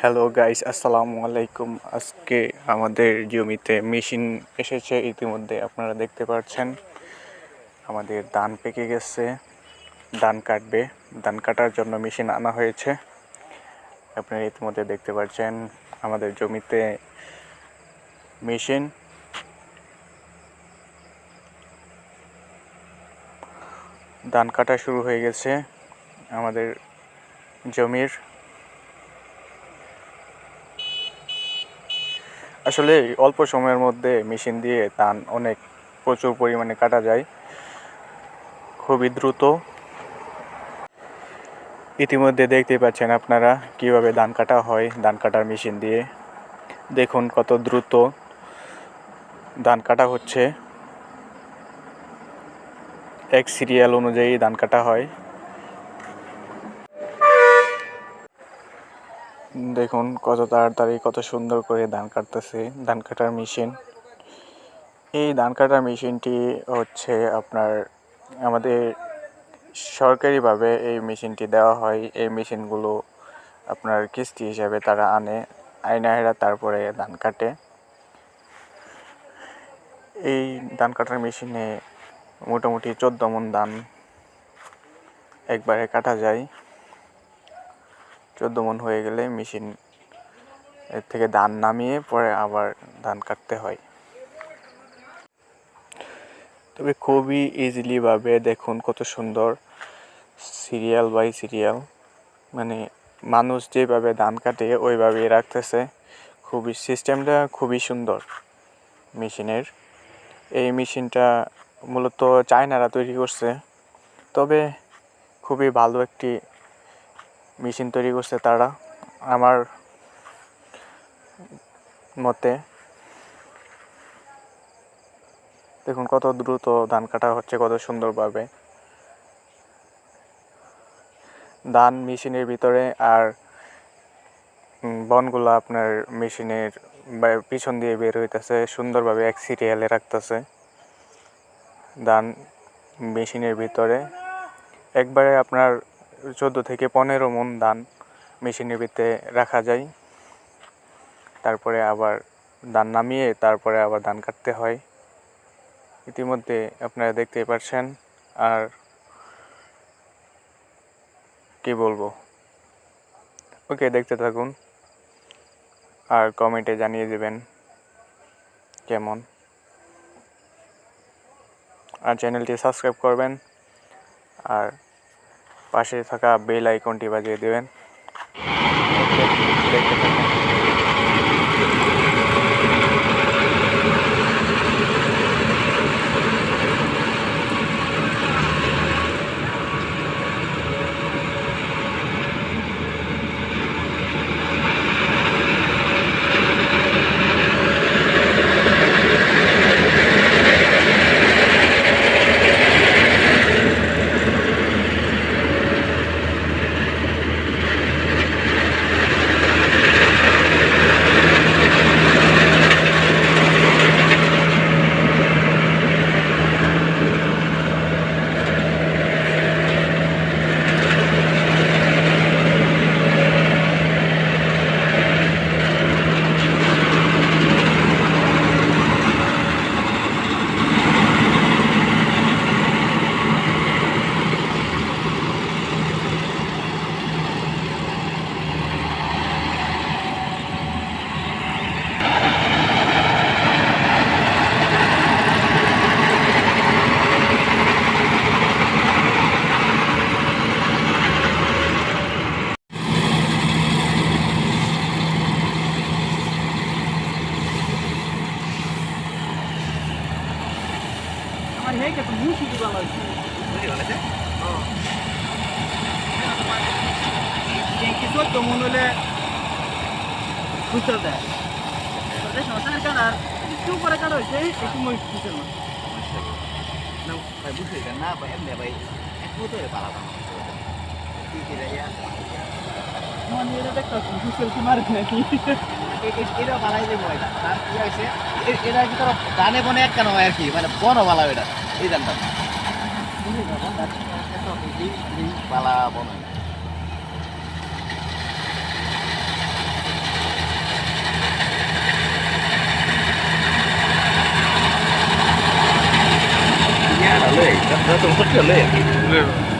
Hello guys আসসালামু আলাইকুম আজকে আমাদের জমিতে মেশিন এসেছে। ইতিমধ্যে আপনারা দেখতে পাচ্ছেন। আমাদের ধান পেকে গেছে। ধান কাটবে। ধান কাটার জন্য মেশিন আনা হয়েছে। আপনারা ইতিমধ্যে দেখতে পাচ্ছেন আমাদের জমিতে মেশিন। ধান কাটা শুরু হয়ে গেছে আমাদের জমির। আসলে অল্প সময়ের মধ্যে মেশিন দিয়ে ধান অনেক প্রচুর পরিমাণে কাটা যায়। খুবই দ্রুত। ইতিমধ্যে দেখতে পাচ্ছেন আপনারা কীভাবে ধান কাটা হয় ধান কাটার মেশিন দিয়ে। দেখুন কত দ্রুত ধান কাটা হচ্ছে। এক সিরিয়াল অনুযায়ী ধান কাটা হয়। দেখুন কত তাড়াতাড়ি, কত সুন্দর করে ধান কাটতেছে, ধান কাটার মেশিন। এই ধান কাটার মেশিনটি হচ্ছে আপনার আমাদের সরকারিভাবে এই মেশিনটি দেওয়া হয়। এই মেশিনগুলো আপনার কিস্তি হিসাবে তারা আনে আইনাহেরা তারপরে ধান কাটে। এই ধান কাটার মেশিনে মোটামুটি চোদ্দ মন ধান একবারে কাটা যায়। চোদ্দ মন হয়ে গেলে মেশিন এর থেকে ধান নামিয়ে পরে আবার ধান কাটতে হয়। তবে খুবই ইজিলিভাবে দেখুন কত সুন্দর সিরিয়াল বাই সিরিয়াল মানে মানুষ যেভাবে ধান কাটে ওইভাবেই রাখতেছে। খুবই সিস্টেমটা খুবই সুন্দর মেশিনের। এই মেশিনটা মূলত চায়নারা তৈরি করছে। তবে খুবই ভালো একটি মেশিন তৈরি করছে তারা, আমার মতে। দেখুন কত দ্রুত ধান কাটা হচ্ছে, কত সুন্দরভাবে। ধান মেশিনের ভিতরে আর বনগুলো আপনার মেশিনের পিছন দিয়ে বের হইতেছে, সুন্দরভাবে এক সিরিয়ালে রাখতেছে। ধান মেশিনের ভিতরে একবারে আপনার চোদ্দ থেকে পনেরো মন ধান ভিতরে রাখা যায়। তারপরে আবার ধান নামিয়ে তারপরে আবার ধান কাটতে হয়। ইতিমধ্যে আপনারা দেখতেই পাচ্ছেন আর কি বলব? ওকে, দেখতে থাকুন। আর কমেন্টে জানিয়ে দেবেন কেমন। আর চ্যানেলটি সাবস্ক্রাইব করবেন। আর পাশে থাকা বেল আইকনটি বাজিয়ে দেবেন। দেখতে থাকুন। আমার হে কে তো মুশি দিবা লাগছে এই কিছু তো মনে হলে খুঁজতে দেয় তাদের সংসারের কানার একটু পরে কানা হয়েছে একটু মই খুঁজে না Phải bút thử na và em để vậy em bút thử এটা কি তোর গানে বনে এক মানে বন Yeah, I lay. That's what I'm looking.